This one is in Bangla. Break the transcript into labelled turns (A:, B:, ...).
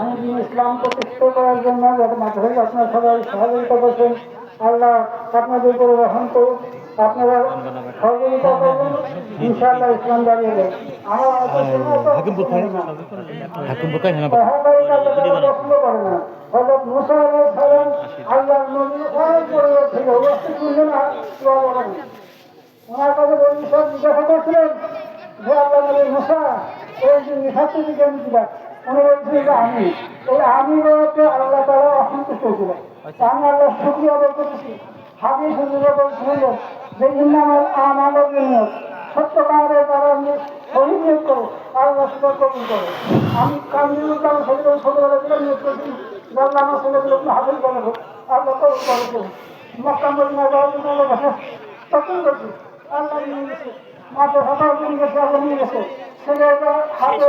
A: আমি ইসলাম প্রতিষ্ঠিত করার জন্য যাতে মাধ্যমিক আপনারা সবাই সহযোগিতা করছেন। আল্লাহ আপনাদের উপরে রহম করুন আপনারা সহযোগিতা করবেন। ইনশাআল্লাহ ইসলাম দাঁড়িয়ে দেয় আমার
B: হ্যাঁ
A: আল্লাহ তাআলা পছন্দ করে না হযরত মুসা আলাইহিস সালাম আল্লাহর নবী অনেক পরিবার ছিল ওয়াক্ত শুনলেন না। দোয়া করেন ওনার কাছে বলি সব জিজ্ঞাসা করছিলেন যে এই যে দিকে আমি দিলাম উনি বলছিলেন যে আমি এই আমি বলতে আল্লাহ তারা অসন্তুষ্ট ছিল আমি আল্লাহ শুক্রিয়া আদায় করতেছি হাবিজ হুজুরা বলছিলেন যে ইন্নামাল আমাল নিয়ত সত্য কামের দ্বারা শহীদ নিয়োগ করে আল্লাহ সেটা কবুল করে। আমি কামিনুল কাম শহীদ ছোটবেলা থেকে নিয়োগ করছি। আল্লাহ আমার ছেলেগুলো হাবিজ বানাবো আল্লাহ কবুল করেছে মক্কা মদিনা যাওয়ার জন্য তখন করছি। আল্লাহ নিয়ে গেছে। মাত্র সকাল দিন গেছে আল্লাহ নিয়ে গেছে। ছেলেটা হাতে